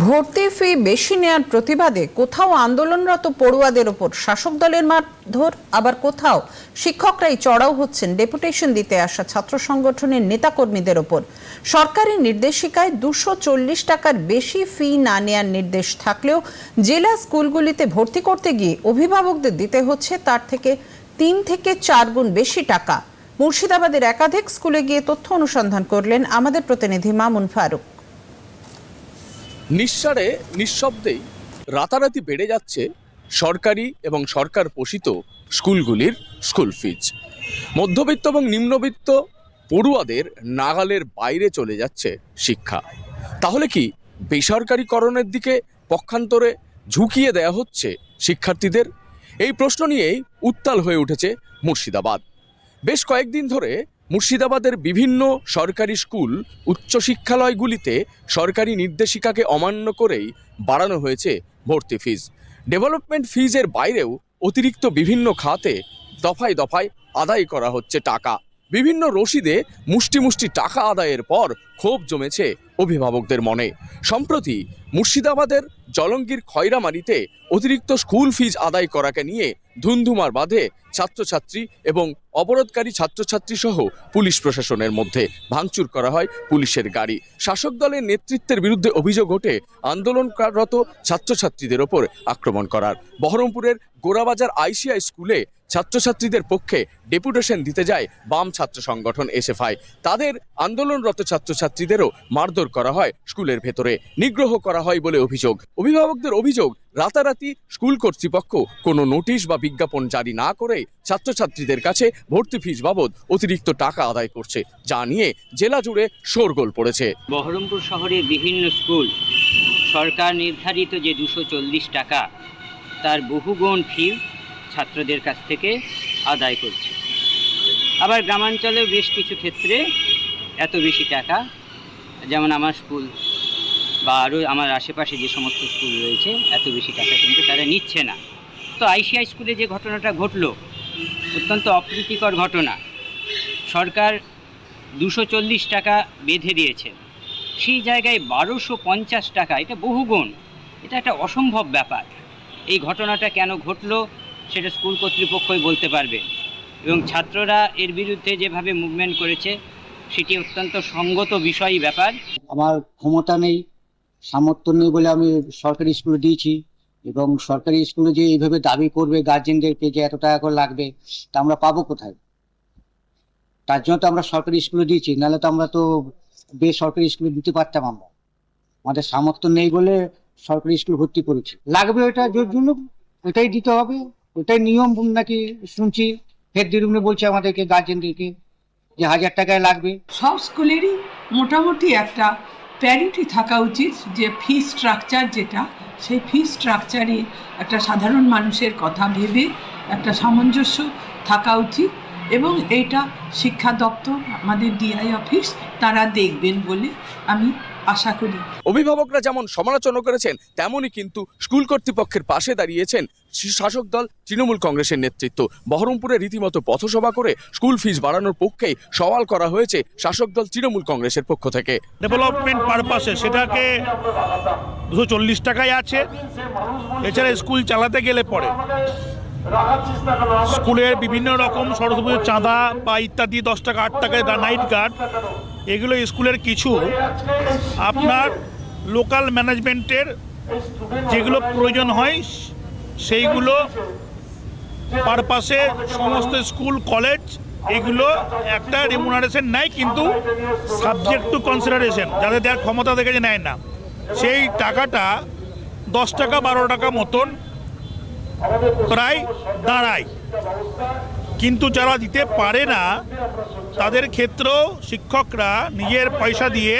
ভর্তি ফি বেশি নেয়ার প্রতিবাদে কোথাও আন্দোলনরত পড়ুয়াদের ওপর শাসক দলের মারধর, আবার কোথাও শিক্ষকরাই চড়াও হচ্ছেন ডেপুটেশন দিতে আসা ছাত্র সংগঠনের নেতাকর্মীদের ওপর। সরকারি নির্দেশিকায় দুশো চল্লিশ টাকার বেশি ফি না নেয়ার নির্দেশ থাকলেও জেলা স্কুলগুলিতে ভর্তি করতে গিয়ে অভিভাবকদের দিতে হচ্ছে তার থেকে তিন থেকে চার গুণ বেশি টাকা। মুর্শিদাবাদের একাধিক স্কুলে গিয়ে তথ্য অনুসন্ধান করলেন আমাদের প্রতিনিধি মামুন ফারুক। নিঃসারে, নিঃশব্দেই রাতারাতি বেড়ে যাচ্ছে সরকারি এবং সরকার পোষিত স্কুলগুলির স্কুল ফিজ মধ্যবিত্ত এবং নিম্নবিত্ত পড়ুয়াদের নাগালের বাইরে চলে যাচ্ছে শিক্ষা। তাহলে কি বেসরকারীকরণের দিকে পক্ষান্তরে ঝুঁকিয়ে দেয়া হচ্ছে শিক্ষার্থীদের? এই প্রশ্ন নিয়েই উত্তাল হয়ে উঠেছে মুর্শিদাবাদ। বেশ কয়েকদিন ধরে মুর্শিদাবাদের বিভিন্ন সরকারি স্কুল উচ্চশিক্ষালয়গুলিতে সরকারি নির্দেশিকাকে অমান্য করেই বাড়ানো হয়েছে ভর্তি ফিজ। ডেভেলপমেন্ট ফিজের বাইরেও অতিরিক্ত বিভিন্ন খাতে দফায় দফায় আদায় করা হচ্ছে টাকা। বিভিন্ন রসিদে মুষ্টি মুষ্টি টাকা আদায়ের পর ক্ষোভ জমেছে অভিভাবকদের মনে। সম্প্রতি মুর্শিদাবাদের জলঙ্গির খয়রামারিতে অতিরিক্ত স্কুল ফিজ আদায় করাকে নিয়ে ধুন্ধুমার বাঁধে ছাত্রছাত্রী এবং অবরোধকারী ছাত্রছাত্রী সহ পুলিশ প্রশাসনের মধ্যে ভাঙচুর করা হয় পুলিশের গাড়ি। শাসক দলের নেতৃত্বের বিরুদ্ধে অভিযোগ ওঠে আন্দোলনরত ছাত্রছাত্রীদের ওপর আক্রমণ করার। বহরমপুরের গোরাবাজার আইসিআই স্কুলে ছাত্রছাত্রীদের পক্ষে ডেপুটেশন দিতে যায় বাম ছাত্র সংগঠন এসএফআই। তাদের আন্দোলনরত ছাত্রছাত্রীদেরও মারধর করা হয় স্কুলের ভেতরে। নিগ্রহ করা হয় বলে অভিযোগ। অভিভাবকদের অভিযোগ, রাতারাতি স্কুল কর্তৃপক্ষ কোনো নোটিশ বা বিজ্ঞাপন জারি না করে ছাত্রছাত্রীদের কাছে ভর্তি ফিস বাবদ অতিরিক্ত টাকা আদায় করছে, যা নিয়ে জেলা জুড়ে শোরগোল পড়েছে। বহরমপুর শহরের বিভিন্ন স্কুল, সরকার নির্ধারিত যে দুশো টাকা, তার বহুগুণ ফিজ ছাত্রদের কাছ থেকে আদায় করছে। আবার গ্রামাঞ্চলেও বেশ কিছু ক্ষেত্রে এত বেশি টাকা, যেমন আমার স্কুল বা আরও আমার আশেপাশে যে সমস্ত স্কুল রয়েছে, এত বেশি টাকা কিন্তু তারা নিচ্ছে না। তো আইসিআই স্কুলে যে ঘটনাটা ঘটলো, অত্যন্ত অপ্রীতিকর ঘটনা। সরকার দুশো চল্লিশ টাকা বেঁধে দিয়েছে। সেই জায়গায় বারোশো পঞ্চাশ টাকা, এটা বহুগুণ। এটা একটা অসম্ভব ব্যাপার। এই ঘটনাটা কেন ঘটলো? সেটা স্কুল কর্তৃপক্ষই বলতে পারবে। এবং ছাত্ররা এর বিরুদ্ধে যেভাবে মুভমেন্ট করেছে, সেটি অত্যন্ত সঙ্গত বিষয়ী ব্যাপার। আমার ক্ষমতা নেই, সামর্থ্য নেই বলে আমি সরকারি স্কুলে দিয়েছি এবং সরকারি স্কুলে যে এইভাবে দাবি করবে গার্জেনদেরকে যে এত টাকা করে লাগবে, তা আমরা পাবো কোথায়? তার জন্য তো আমরা সরকারি স্কুলে দিয়েছি, নাহলে তো আমরা তো বেসরকারি স্কুলে দিতে পারতাম আমরা। আমাদের সামর্থ্য নেই বলে সরকারি স্কুল ভর্তি করেছি। লাগবে যার জন্য ওটাই দিতে হবে। ওটাই নিয়ম নাকি শুনছি? হেড দিরুমনে বলছে আমাদেরকে গার্জেনদেরকে যে হাজার টাকায় লাগবে। সব স্কুলেরই মোটামুটি একটা প্যারিটি থাকা উচিত, যে ফি স্ট্রাকচার যেটা, সেই ফি স্ট্রাকচারে একটা সাধারণ মানুষের কথা ভেবে একটা সামঞ্জস্য থাকা উচিত এবং এইটা শিক্ষা দপ্তর, আমাদের ডিআই অফিস তারা দেখবেন বলে আমি আশা করি। অভিভাবকরা যেমন সমালোচনা করেছেন তেমনই কিন্তু স্কুল কর্তৃপক্ষের পাশে দাঁড়িয়েছেন শাসক দল তৃণমূল কংগ্রেসের নেতৃত্ব। বহরমপুরে রীতিমতো পথসভা করে স্কুল ফিস বাড়ানোর পক্ষেই সওয়াল করা হয়েছে শাসক দল তৃণমূল কংগ্রেসের পক্ষ থেকে। ডেভেলপমেন্ট পারপাসে সেটাকে দুশো চল্লিশ টাকায় আছে এছাড়া স্কুল চালাতে গেলে পরে। স্কুলের বিভিন্ন রকম সরস্বতী চাঁদা বা ইত্যাদি দশ টাকা আট টাকায় নাইট গার্ড এগুলো স্কুলের কিছু। আপনার লোকাল ম্যানেজমেন্টের যেগুলো প্রয়োজন হয়, সেইগুলো পারপাসে সমস্ত স্কুল, কলেজ, এগুলো একটা রেমুনারেশন নেয় কিন্তু সাবজেক্ট টু কনসিডারেশন যাদের দেওয়ার ক্ষমতা যে নেয় না। সেই টাকাটা দশ টাকা, বারো টাকা মতন প্রায় দাঁড়ায়। কিন্তু যারা দিতে পারে না, তাদের ক্ষেত্রেও শিক্ষকরা নিজের পয়সা দিয়ে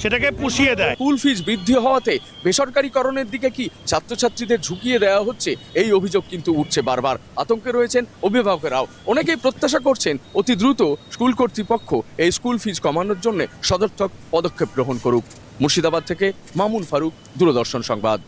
সেটাকে পুষিয়ে দেয়। স্কুল ফিস বৃদ্ধি হওয়াতে বেসরকারীকরণের দিকে কি ছাত্রছাত্রীদের ঝুঁকিয়ে দেওয়া হচ্ছে? এই অভিযোগ কিন্তু উঠছে বারবার। আতঙ্কে রয়েছেন অভিভাবকেরাও। অনেকেই প্রত্যাশা করছেন অতি দ্রুত স্কুল কর্তৃপক্ষ এই স্কুল ফিস কমানোর জন্য সদর্থক পদক্ষেপ গ্রহণ করুক। মুর্শিদাবাদ থেকে মামুন ফারুক, দূরদর্শন সংবাদ।